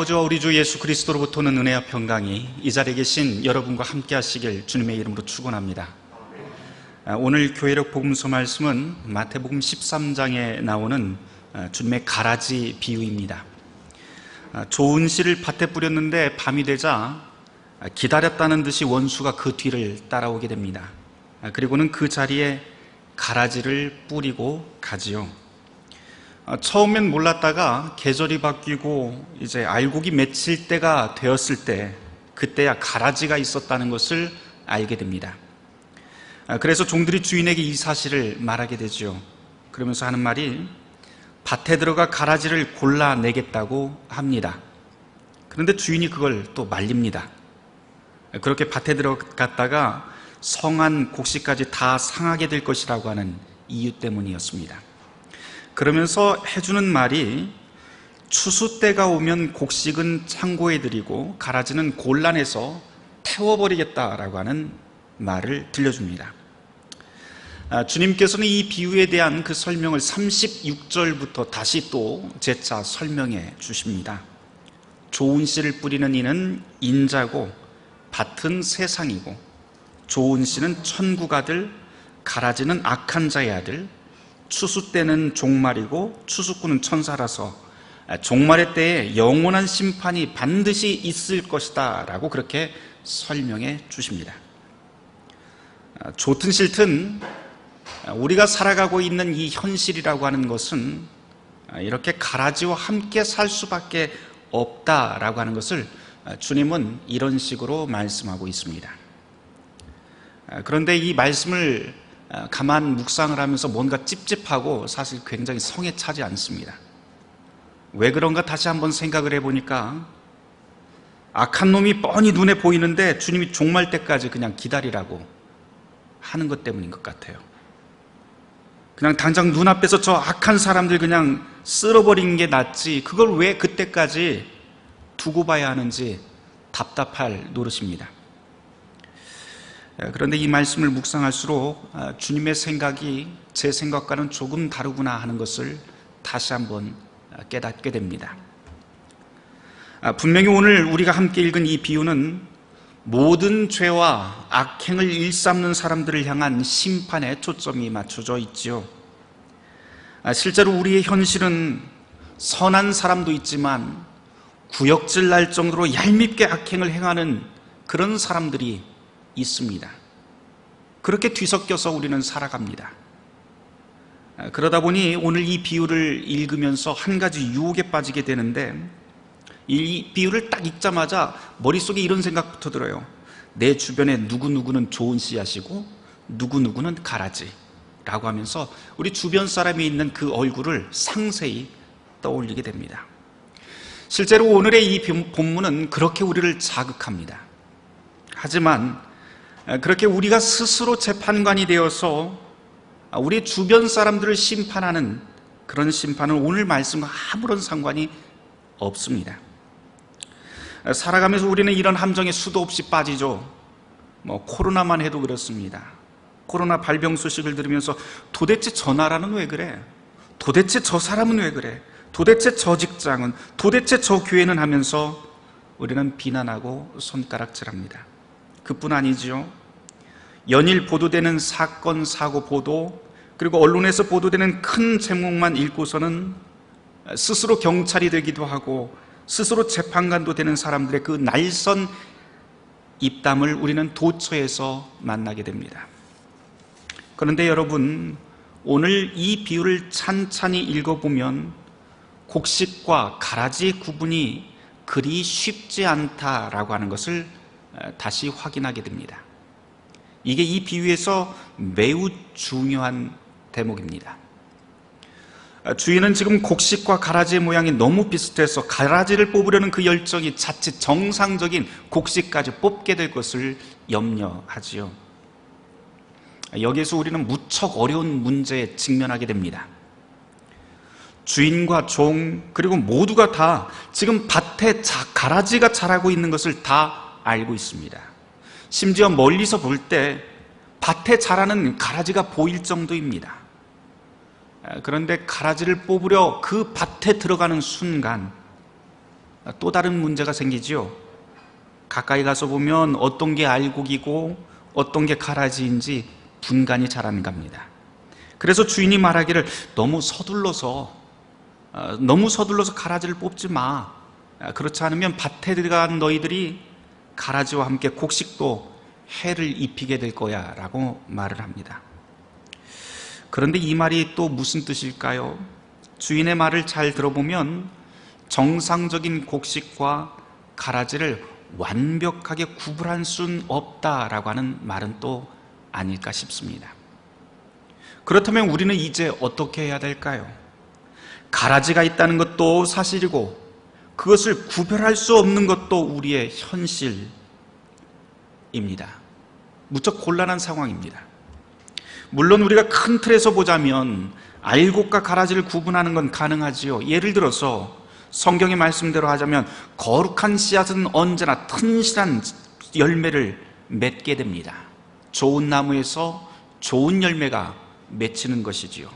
아버지와 우리 주 예수 그리스도로부터는 은혜와 평강이 이 자리에 계신 여러분과 함께 하시길 주님의 이름으로 축원합니다. 아, 오늘 교회력 복음서 말씀은 마태복음 13장에 나오는 아, 주님의 가라지 비유입니다. 아, 좋은 씨를 밭에 뿌렸는데 밤이 되자 기다렸다는 듯이 원수가 그 뒤를 따라오게 됩니다. 그리고는 그 자리에 가라지를 뿌리고 가지요. 아, 처음엔 몰랐다가 계절이 바뀌고 이제 알곡이 맺힐 때가 되었을 때 그때야 가라지가 있었다는 것을 알게 됩니다. 아, 그래서 종들이 주인에게 이 사실을 말하게 되죠. 그러면서 하는 말이 밭에 들어가 가라지를 골라내겠다고 합니다. 그런데 주인이 그걸 또 말립니다. 그렇게 밭에 들어갔다가 성한 곡식까지 다 상하게 될 것이라고 하는 이유 때문이었습니다. 그러면서 해주는 말이 추수 때가 오면 곡식은 창고에 들이고 가라지는 곤란해서 태워버리겠다라고 하는 말을 들려줍니다. 아, 주님께서는 이 비유에 대한 그 설명을 36절부터 다시 또 재차 설명해 주십니다. 좋은 씨를 뿌리는 이는 인자고 밭은 세상이고 좋은 씨는 천국 아들 가라지는 악한 자의 아들 추수 때는 종말이고 추수꾼은 천사라서 종말의 때에 영원한 심판이 반드시 있을 것이다 라고 그렇게 설명해 주십니다. 좋든 싫든 우리가 살아가고 있는 이 현실이라고 하는 것은 이렇게 가라지와 함께 살 수밖에 없다라고 하는 것을 주님은 이런 식으로 말씀하고 있습니다. 그런데 이 말씀을 아, 가만 묵상을 하면서 뭔가 찝찝하고 사실 굉장히 성에 차지 않습니다. 왜 그런가 다시 한번 생각을 해보니까 악한 놈이 뻔히 눈에 보이는데 주님이 종말 때까지 그냥 기다리라고 하는 것 때문인 것 같아요. 그냥 당장 눈앞에서 저 악한 사람들 그냥 쓸어버리는 게 낫지 그걸 왜 그때까지 두고 봐야 하는지 답답할 노릇입니다. 예, 그런데 이 말씀을 묵상할수록 아, 주님의 생각이 제 생각과는 조금 다르구나 하는 것을 다시 한번 아, 깨닫게 됩니다. 아, 분명히 오늘 우리가 함께 읽은 이 비유는 모든 죄와 악행을 일삼는 사람들을 향한 심판에 초점이 맞춰져 있지요. 실제로 우리의 현실은 선한 사람도 있지만 구역질 날 정도로 얄밉게 악행을 행하는 그런 사람들이 있습니다. 그렇게 뒤섞여서 우리는 살아갑니다. 아, 그러다 보니 오늘 이 비유를 읽으면서 한 가지 유혹에 빠지게 되는데 이 비유를 딱 읽자마자 머릿속에 이런 생각부터 들어요. 내 주변에 누구누구는 좋은 씨앗이고 누구누구는 가라지 라고 하면서 우리 주변 사람이 있는 그 얼굴을 상세히 떠올리게 됩니다. 실제로 오늘의 이 본문은 그렇게 우리를 자극합니다. 하지만 그렇게 우리가 스스로 재판관이 되어서 우리 주변 사람들을 심판하는 그런 심판은 오늘 말씀과 아무런 상관이 없습니다. 살아가면서 우리는 이런 함정에 수도 없이 빠지죠. 뭐 코로나만 해도 그렇습니다. 코로나 발병 소식을 들으면서 도대체 저 나라는 왜 그래? 도대체 저 사람은 왜 그래? 도대체 저 직장은, 도대체 저 교회는 하면서 우리는 비난하고 손가락질합니다. 그뿐 아니지요. 연일 보도되는 사건, 사고 보도, 그리고 언론에서 보도되는 큰 제목만 읽고서는 스스로 경찰이 되기도 하고 스스로 재판관도 되는 사람들의 그 날선 입담을 우리는 도처에서 만나게 됩니다. 그런데 여러분, 오늘 이 비유를 찬찬히 읽어보면 곡식과 가라지 구분이 그리 쉽지 않다라고 하는 것을 다시 확인하게 됩니다. 이게 이 비유에서 매우 중요한 대목입니다. 주인은 지금 곡식과 가라지의 모양이 너무 비슷해서 가라지를 뽑으려는 그 열정이 자칫 정상적인 곡식까지 뽑게 될 것을 염려하지요. 여기에서 우리는 무척 어려운 문제에 직면하게 됩니다. 주인과 종, 그리고 모두가 다 지금 밭에 가라지가 자라고 있는 것을 다 알고 있습니다. 심지어 멀리서 볼 때 밭에 자라는 가라지가 보일 정도입니다. 그런데 가라지를 뽑으려 그 밭에 들어가는 순간 또 다른 문제가 생기지요. 가까이 가서 보면 어떤 게 알곡이고 어떤 게 가라지인지 분간이 잘 안 갑니다. 그래서 주인이 말하기를 너무 서둘러서 어, 너무 서둘러서 가라지를 뽑지 마. 아, 그렇지 않으면 밭에 들어간 너희들이 가라지와 함께 곡식도 해를 입히게 될 거야 라고 말을 합니다. 그런데 이 말이 또 무슨 뜻일까요? 주인의 말을 잘 들어보면 정상적인 곡식과 가라지를 완벽하게 구분할 순 없다라고 하는 말은 또 아닐까 싶습니다. 그렇다면 우리는 이제 어떻게 해야 될까요? 가라지가 있다는 것도 사실이고 그것을 구별할 수 없는 것도 우리의 현실입니다. 무척 곤란한 상황입니다. 물론 우리가 큰 틀에서 보자면 알곡과 가라지를 구분하는 건 가능하지요. 예를 들어서 성경의 말씀대로 하자면 거룩한 씨앗은 언제나 튼실한 열매를 맺게 됩니다. 좋은 나무에서 좋은 열매가 맺히는 것이지요.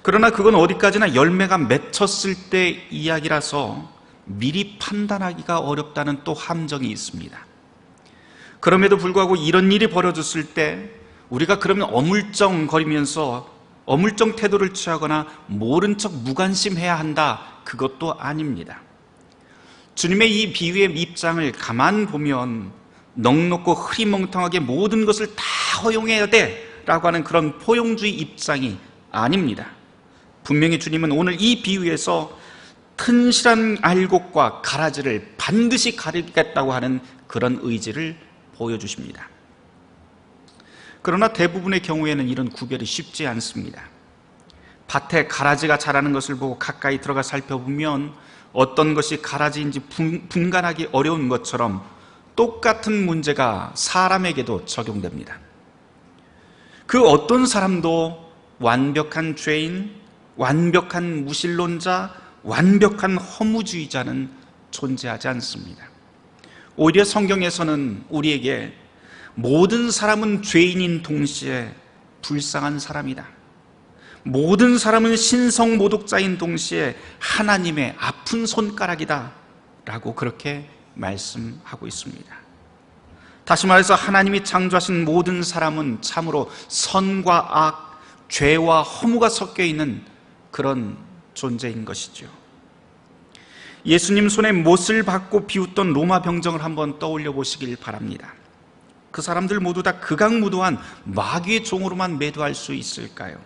그러나 그건 어디까지나 열매가 맺혔을 때 이야기라서 미리 판단하기가 어렵다는 또 함정이 있습니다. 그럼에도 불구하고 이런 일이 벌어졌을 때 우리가 그러면 어물쩡거리면서 어물쩡 태도를 취하거나 모른 척 무관심해야 한다. 그것도 아닙니다. 주님의 이 비유의 입장을 가만 보면 넉넉고 흐리멍텅하게 모든 것을 다 허용해야 돼. 라고 하는 그런 포용주의 입장이 아닙니다. 분명히 주님은 오늘 이 비유에서 튼실한 알곡과 가라지를 반드시 가리겠다고 하는 그런 의지를 보여주십니다. 그러나 대부분의 경우에는 이런 구별이 쉽지 않습니다. 밭에 가라지가 자라는 것을 보고 가까이 들어가 살펴보면 어떤 것이 가라지인지 분간하기 어려운 것처럼 똑같은 문제가 사람에게도 적용됩니다. 그 어떤 사람도 완벽한 죄인, 완벽한 무신론자, 완벽한 허무주의자는 존재하지 않습니다. 오히려 성경에서는 우리에게 모든 사람은 죄인인 동시에 불쌍한 사람이다. 모든 사람은 신성 모독자인 동시에 하나님의 아픈 손가락이다. 라고 그렇게 말씀하고 있습니다. 다시 말해서 하나님이 창조하신 모든 사람은 참으로 선과 악, 죄와 허무가 섞여 있는 그런 존재인 것이죠. 예수님 손에 못을 받고 비웃던 로마 병정을 한번 떠올려 보시길 바랍니다. 그 사람들 모두 다 극악무도한 마귀의 종으로만 매도할 수 있을까요?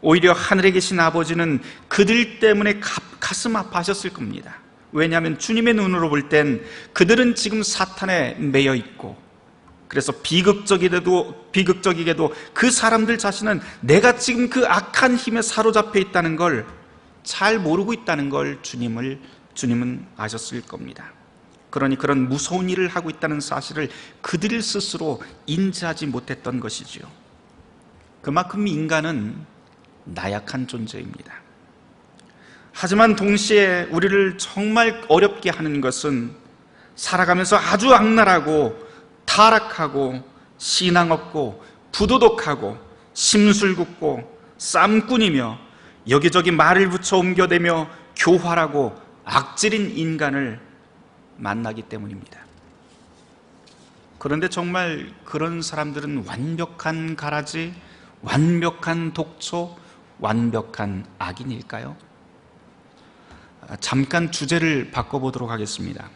오히려 하늘에 계신 아버지는 그들 때문에 가슴 아파하셨을 겁니다. 왜냐하면 주님의 눈으로 볼 땐 그들은 지금 사탄에 매여 있고 그래서 비극적이게도 비극적이게도 그 사람들 자신은 내가 지금 그 악한 힘에 사로잡혀 있다는 걸 잘 모르고 있다는 걸 주님을 주님은 아셨을 겁니다. 그러니 그런 무서운 일을 하고 있다는 사실을 그들 스스로 인지하지 못했던 것이지요. 그만큼 인간은 나약한 존재입니다. 하지만 동시에 우리를 정말 어렵게 하는 것은 살아가면서 아주 악랄하고 타락하고 신앙 없고 부도덕하고 심술궂고 쌈꾼이며 여기저기 말을 붙여 옮겨대며 교활하고 악질인 인간을 만나기 때문입니다. 그런데 정말 그런 사람들은 완벽한 가라지, 완벽한 독초, 완벽한 악인일까요? 잠깐 주제를 바꿔보도록 하겠습니다.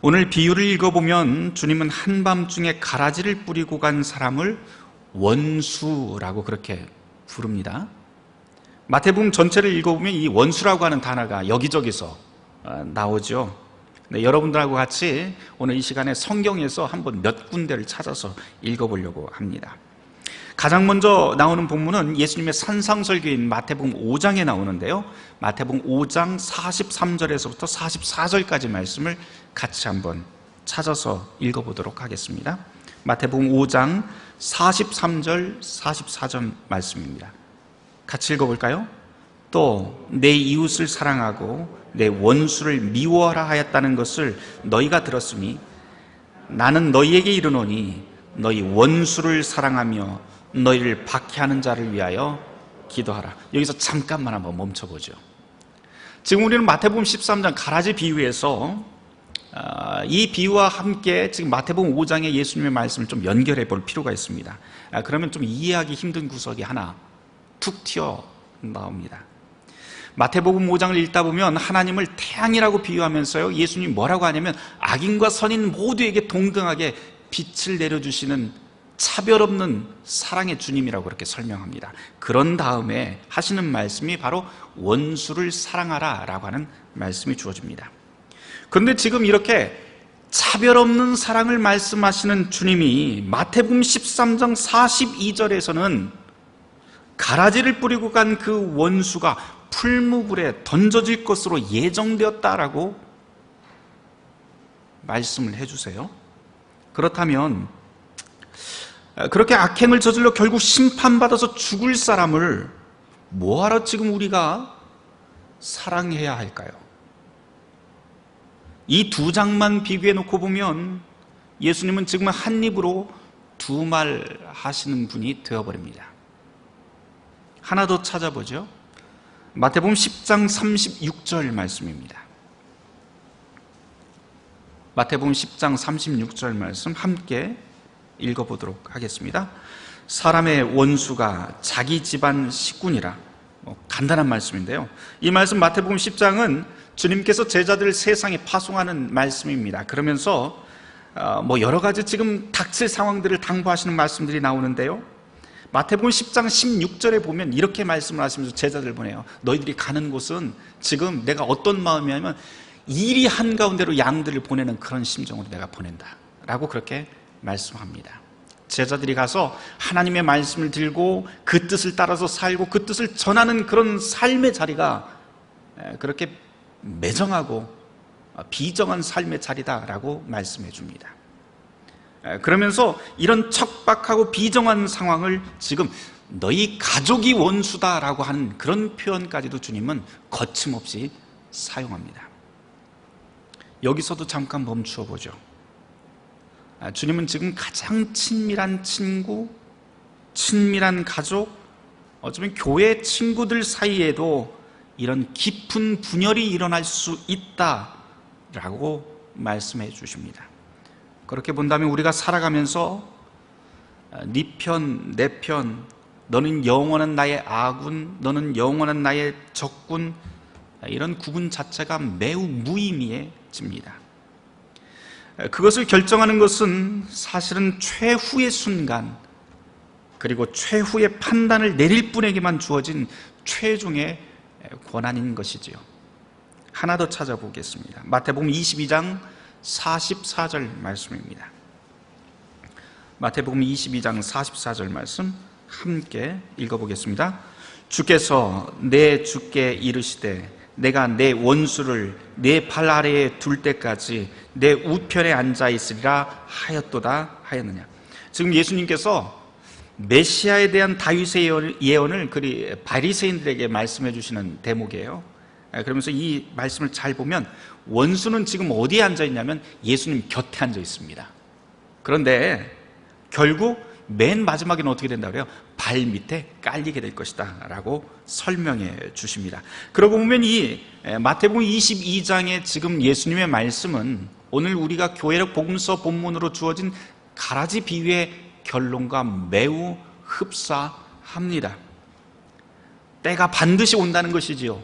오늘 비유를 읽어보면 주님은 한밤중에 가라지를 뿌리고 간 사람을 원수라고 그렇게 부릅니다. 마태복음 전체를 읽어보면 이 원수라고 하는 단어가 여기저기서 어, 나오죠. 네, 여러분들하고 같이 오늘 이 시간에 성경에서 한번 몇 군데를 찾아서 읽어보려고 합니다. 가장 먼저 나오는 본문은 예수님의 산상설교인 마태복음 5장에 나오는데요. 마태복음 5장 43절에서부터 44절까지 말씀을 같이 한번 찾아서 읽어보도록 하겠습니다. 마태복음 5장 43절, 44절 말씀입니다. 같이 읽어볼까요? 또 내 이웃을 사랑하고 내 원수를 미워하라 하였다는 것을 너희가 들었으니 나는 너희에게 이르노니 너희 원수를 사랑하며 너희를 박해하는 자를 위하여 기도하라. 여기서 잠깐만 한번 멈춰보죠. 지금 우리는 마태복음 13장 가라지 비유에서 아, 이 비유와 함께 지금 마태복음 5장의 예수님의 말씀을 좀 연결해 볼 필요가 있습니다. 아, 그러면 좀 이해하기 힘든 구석이 하나 툭 튀어 나옵니다. 마태복음 5장을 읽다 보면 하나님을 태양이라고 비유하면서요. 예수님이 뭐라고 하냐면 악인과 선인 모두에게 동등하게 빛을 내려주시는 차별 없는 사랑의 주님이라고 그렇게 설명합니다. 그런 다음에 하시는 말씀이 바로 원수를 사랑하라 라고 하는 말씀이 주어집니다. 그런데 지금 이렇게 차별 없는 사랑을 말씀하시는 주님이 마태복음 13장 42절에서는 가라지를 뿌리고 간 그 원수가 풀무불에 던져질 것으로 예정되었다라고 말씀을 해주세요. 그렇다면 그렇게 악행을 저질러 결국 심판받아서 죽을 사람을 뭐하러 지금 우리가 사랑해야 할까요? 이 두 장만 비교해 놓고 보면 예수님은 지금 한 입으로 두 말 하시는 분이 되어버립니다. 하나 더 찾아보죠. 마태복음 10장 36절 말씀입니다. 마태복음 10장 36절 말씀 함께 읽어보도록 하겠습니다. 사람의 원수가 자기 집안 식군이라 뭐 간단한 말씀인데요. 이 말씀 마태복음 10장은 주님께서 제자들을 세상에 파송하는 말씀입니다. 그러면서 어, 뭐 여러 가지 지금 닥칠 상황들을 당부하시는 말씀들이 나오는데요. 마태복음 10장 16절에 보면 이렇게 말씀을 하시면서 제자들 보내요. 너희들이 가는 곳은 지금 내가 어떤 마음이냐면 일이 한가운데로 양들을 보내는 그런 심정으로 내가 보낸다. 라고 그렇게 말씀합니다. 제자들이 가서 하나님의 말씀을 들고 그 뜻을 따라서 살고 그 뜻을 전하는 그런 삶의 자리가 그렇게 매정하고 비정한 삶의 자리다라고 말씀해 줍니다. 그러면서 이런 척박하고 비정한 상황을 지금 너희 가족이 원수다라고 하는 그런 표현까지도 주님은 거침없이 사용합니다. 여기서도 잠깐 멈추어 보죠. 아, 주님은 지금 가장 친밀한 친구, 친밀한 가족, 어쩌면 교회 친구들 사이에도 이런 깊은 분열이 일어날 수 있다라고 말씀해 주십니다. 그렇게 본다면 우리가 살아가면서 아, 네 편, 내 편, 너는 영원한 나의 아군, 너는 영원한 나의 적군, 아, 이런 구분 자체가 매우 무의미해집니다. 그것을 결정하는 것은 사실은 최후의 순간, 그리고 최후의 판단을 내릴 분에게만 주어진 최종의 권한인 것이지요. 하나 더 찾아보겠습니다. 마태복음 22장 44절 말씀입니다. 마태복음 22장 44절 말씀 함께 읽어보겠습니다. 주께서 내 주께 이르시되 내가 내 원수를 내 발 아래에 둘 때까지 내 우편에 앉아 있으리라 하였도다 하였느냐. 지금 예수님께서 메시아에 대한 다윗의 예언을 그리 바리새인들에게 말씀해 주시는 대목이에요. 아, 그러면서 이 말씀을 잘 보면 원수는 지금 어디에 앉아 있냐면 예수님 곁에 앉아 있습니다. 그런데 결국 맨 마지막에는 어떻게 된다 그래요? 발 밑에 깔리게 될 것이다 라고 설명해 주십니다. 그러고 보면 이 마태복음 22장의 지금 예수님의 말씀은 오늘 우리가 교회력 복음서 본문으로 주어진 가라지 비유의 결론과 매우 흡사합니다. 때가 반드시 온다는 것이지요.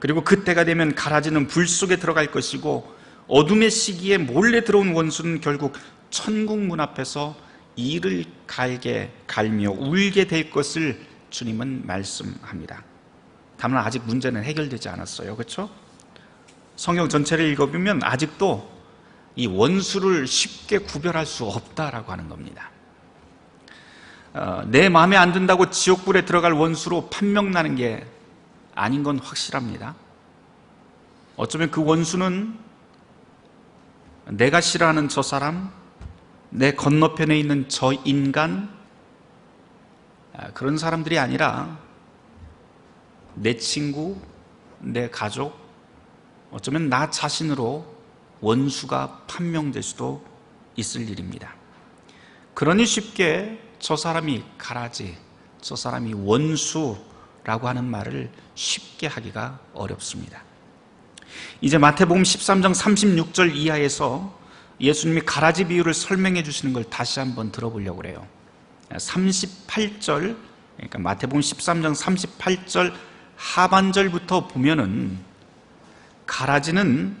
그리고 그때가 되면 가라지는 불 속에 들어갈 것이고 어둠의 시기에 몰래 들어온 원수는 결국 천국 문 앞에서 이를 갈게 갈며 울게 될 것을 주님은 말씀합니다. 다만 아직 문제는 해결되지 않았어요. 그렇죠? 성경 전체를 읽어보면 아직도 이 원수를 쉽게 구별할 수 없다라고 하는 겁니다. 어, 내 마음에 안 든다고 지옥불에 들어갈 원수로 판명나는 게 아닌 건 확실합니다. 어쩌면 그 원수는 내가 싫어하는 저 사람, 내 건너편에 있는 저 인간, 아, 그런 사람들이 아니라 내 친구, 내 가족, 어쩌면 나 자신으로 원수가 판명될 수도 있을 일입니다. 그러니 쉽게 저 사람이 가라지, 저 사람이 원수, 라고 하는 말을 쉽게 하기가 어렵습니다. 이제 마태복음 13장 36절 이하에서 예수님이 가라지 비유를 설명해 주시는 걸 다시 한번 들어보려고 그래요. 38절, 그러니까 마태복음 13장 38절 하반절부터 보면은 가라지는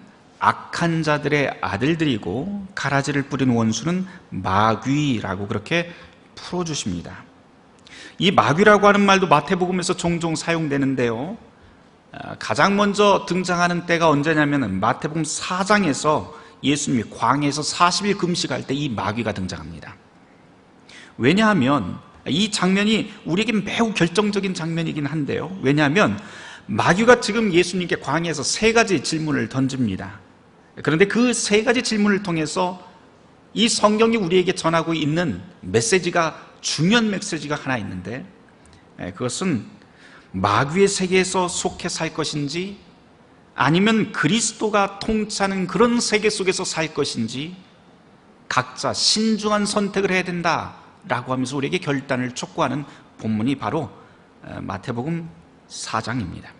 악한 자들의 아들들이고 가라지를 뿌린 원수는 마귀라고 그렇게 풀어주십니다. 이 마귀라고 하는 말도 마태복음에서 종종 사용되는데요. 아, 가장 먼저 등장하는 때가 언제냐면 마태복음 4장에서 예수님이 광해에서 40일 금식할 때 이 마귀가 등장합니다. 왜냐하면 이 장면이 우리에게 매우 결정적인 장면이긴 한데요. 왜냐하면 마귀가 지금 예수님께 광해에서 세 가지 질문을 던집니다. 그런데 그 세 가지 질문을 통해서 이 성경이 우리에게 전하고 있는 메시지가 중요한 메시지가 하나 있는데 예, 그것은 마귀의 세계에서 속해 살 것인지 아니면 그리스도가 통치하는 그런 세계 속에서 살 것인지 각자 신중한 선택을 해야 된다라고 하면서 우리에게 결단을 촉구하는 본문이 바로 어, 마태복음 4장입니다.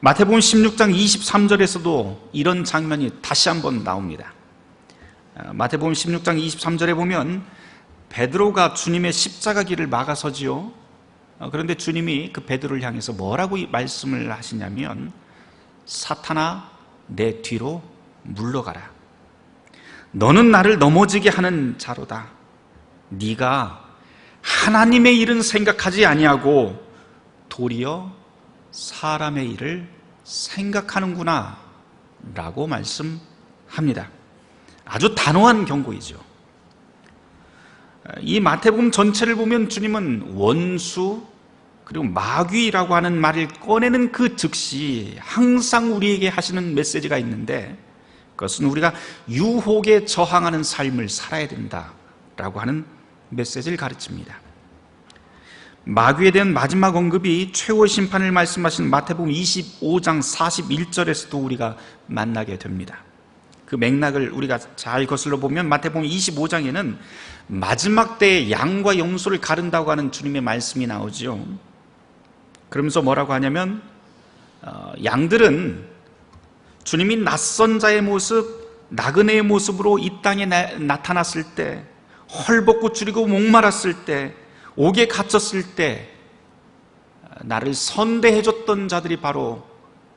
마태복음 16장 23절에서도 이런 장면이 다시 한번 나옵니다. 어, 마태복음 16장 23절에 보면 베드로가 주님의 십자가 길을 막아서지요. 어, 그런데 주님이 그 베드로를 향해서 뭐라고 말씀을 하시냐면 사탄아 내 뒤로 물러가라. 너는 나를 넘어지게 하는 자로다. 네가 하나님의 일은 생각하지 아니하고 도리어 사람의 일을 생각하는구나 라고 말씀합니다. 아주 단호한 경고이죠. 이 마태복음 전체를 보면 주님은 원수 그리고 마귀라고 하는 말을 꺼내는 그 즉시 항상 우리에게 하시는 메시지가 있는데 그것은 우리가 유혹에 저항하는 삶을 살아야 된다라고 하는 메시지를 가르칩니다. 마귀에 대한 마지막 언급이 최후 심판을 말씀하신 마태복음 25장 41절에서도 우리가 만나게 됩니다. 그 맥락을 우리가 잘 거슬러 보면 마태복음 25장에는 마지막 때에 양과 염소를 가른다고 하는 주님의 말씀이 나오죠. 그러면서 뭐라고 하냐면 어, 양들은 주님이 낯선 자의 모습, 나그네의 모습으로 이 땅에 나, 타났을때 헐벗고 줄이고 목말았을 때 옥에 갇혔을 때 나를 선대해 줬던 자들이 바로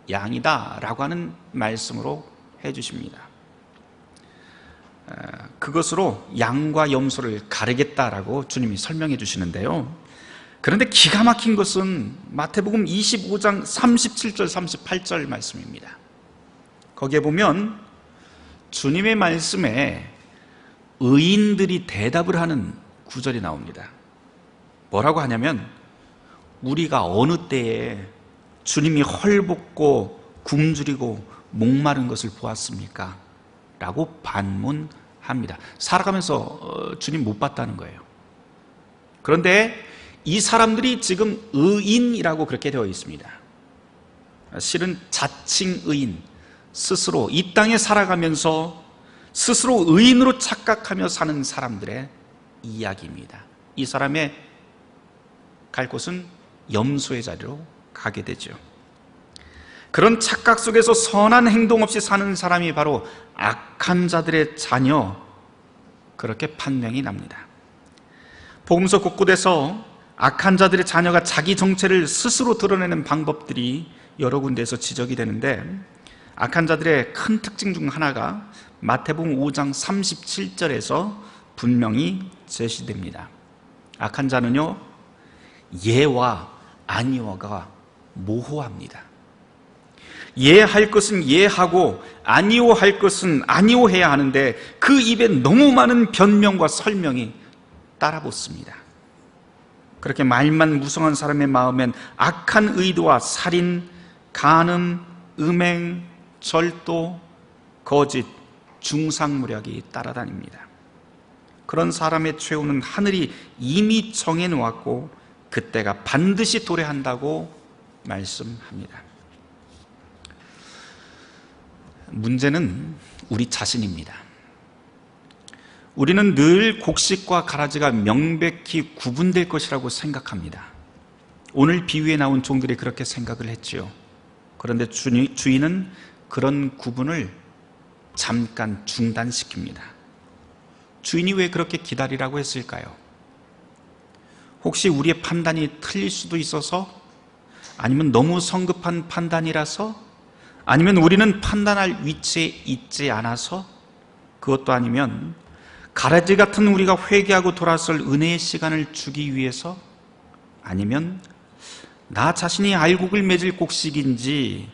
양이다 라고 하는 말씀으로 해주십니다. 그것으로 양과 염소를 가르겠다라고 주님이 설명해 주시는데요. 그런데 기가 막힌 것은 마태복음 25장 37절 38절 말씀입니다. 거기에 보면 주님의 말씀에 의인들이 대답을 하는 구절이 나옵니다. 뭐라고 하냐면 우리가 어느 때에 주님이 헐벗고 굶주리고 목마른 것을 보았습니까? 라고 반문합니다. 살아가면서 어, 주님 못 봤다는 거예요. 그런데 이 사람들이 지금 의인이라고 그렇게 되어 있습니다. 실은 자칭 의인, 스스로 이 땅에 살아가면서 스스로 의인으로 착각하며 사는 사람들의 이야기입니다. 이 사람의 갈 곳은 염소의 자리로 가게 되죠. 그런 착각 속에서 선한 행동 없이 사는 사람이 바로 악한 자들의 자녀, 그렇게 판명이 납니다. 복음서 곳곳에서 악한 자들의 자녀가 자기 정체를 스스로 드러내는 방법들이 여러 군데에서 지적이 되는데 악한 자들의 큰 특징 중 하나가 마태복음 5장 37절에서 분명히 제시됩니다. 악한 자는요 예와 아니오가 모호합니다. 예할 것은 예하고 아니오 할 것은 아니오 해야 하는데 그 입에 너무 많은 변명과 설명이 따라붙습니다. 그렇게 말만 무성한 사람의 마음엔 악한 의도와 살인, 간음, 음행, 절도, 거짓, 중상무략이 따라다닙니다. 그런 사람의 최후는 하늘이 이미 정해 놓았고 그때가 반드시 도래한다고 말씀합니다. 문제는 우리 자신입니다. 우리는 늘 곡식과 가라지가 명백히 구분될 것이라고 생각합니다. 오늘 비유에 나온 종들이 그렇게 생각을 했지요. 그런데 주인은 그런 구분을 잠깐 중단시킵니다. 주인이 왜 그렇게 기다리라고 했을까요? 혹시 우리의 판단이 틀릴 수도 있어서? 아니면 너무 성급한 판단이라서? 아니면 우리는 판단할 위치에 있지 않아서? 그것도 아니면 가라지 같은 우리가 회개하고 돌아설 은혜의 시간을 주기 위해서? 아니면 나 자신이 알곡을 맺을 곡식인지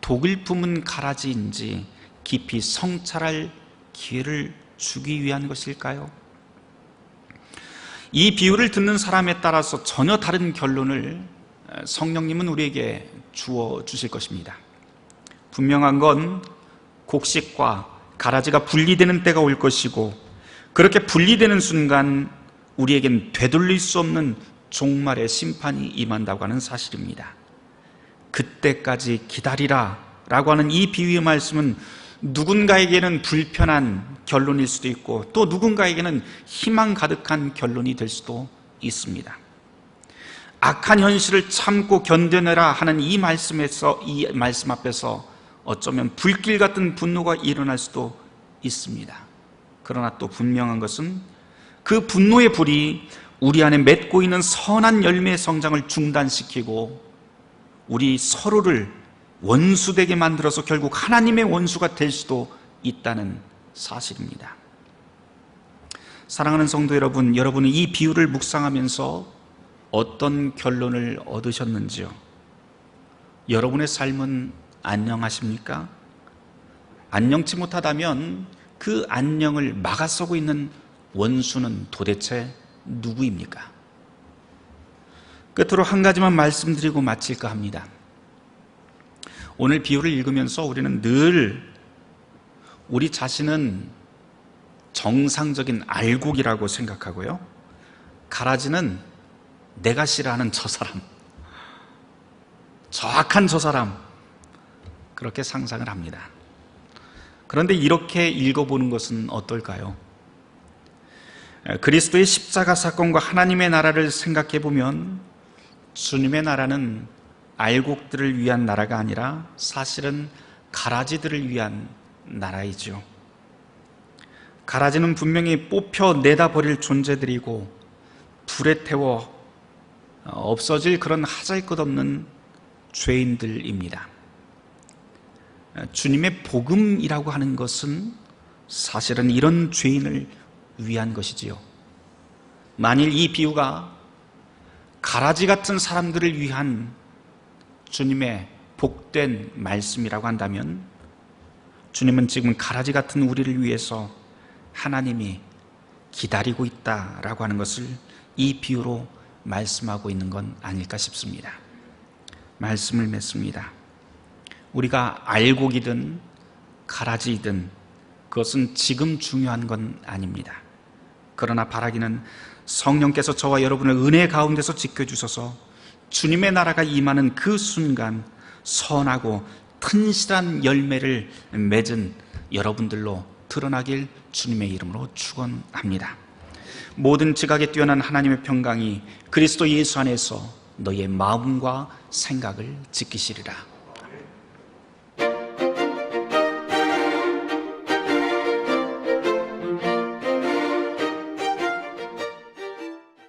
독을 품은 가라지인지 깊이 성찰할 기회를 주기 위한 것일까요? 이 비유를 듣는 사람에 따라서 전혀 다른 결론을 성령님은 우리에게 주어 주실 것입니다. 분명한 건 곡식과 가라지가 분리되는 때가 올 것이고 그렇게 분리되는 순간 우리에겐 되돌릴 수 없는 종말의 심판이 임한다고 하는 사실입니다. 그때까지 기다리라 라고 하는 이 비유의 말씀은 누군가에게는 불편한 결론일 수도 있고 또 누군가에게는 희망 가득한 결론이 될 수도 있습니다. 악한 현실을 참고 견뎌내라 하는 이 말씀에서 이 말씀 앞에서 어쩌면 불길 같은 분노가 일어날 수도 있습니다. 그러나 또 분명한 것은 그 분노의 불이 우리 안에 맺고 있는 선한 열매의 성장을 중단시키고 우리 서로를 원수되게 만들어서 결국 하나님의 원수가 될 수도 있다는 사실입니다. 사랑하는 성도 여러분, 여러분은 이 비유를 묵상하면서 어떤 결론을 얻으셨는지요? 여러분의 삶은 안녕하십니까? 안녕치 못하다면 그 안녕을 막아서고 있는 원수는 도대체 누구입니까? 끝으로 한 가지만 말씀드리고 마칠까 합니다. 오늘 비유를 읽으면서 우리는 늘 우리 자신은 정상적인 알곡이라고 생각하고요. 가라지는 내가 싫어하는 저 사람, 저 악한 저 사람, 그렇게 상상을 합니다. 그런데 이렇게 읽어보는 것은 어떨까요? 그리스도의 십자가 사건과 하나님의 나라를 생각해 보면 주님의 나라는 알곡들을 위한 나라가 아니라 사실은 가라지들을 위한 나라이죠. 가라지는 분명히 뽑혀 내다 버릴 존재들이고 불에 태워 없어질 그런 하잘 것 없는 죄인들입니다. 주님의 복음이라고 하는 것은 사실은 이런 죄인을 위한 것이지요. 만일 이 비유가 가라지 같은 사람들을 위한 주님의 복된 말씀이라고 한다면 주님은 지금 가라지 같은 우리를 위해서 하나님이 기다리고 있다라고 하는 것을 이 비유로 말씀하고 있는 건 아닐까 싶습니다. 말씀을 맺습니다. 우리가 알곡이든 가라지이든 그것은 지금 중요한 건 아닙니다. 그러나 바라기는 성령께서 저와 여러분을 은혜 가운데서 지켜주셔서 주님의 나라가 임하는 그 순간 선하고 튼실한 열매를 맺은 여러분들로 드러나길 주님의 이름으로 축원합니다. 모든 지각에 뛰어난 하나님의 평강이 그리스도 예수 안에서 너의 마음과 생각을 지키시리라.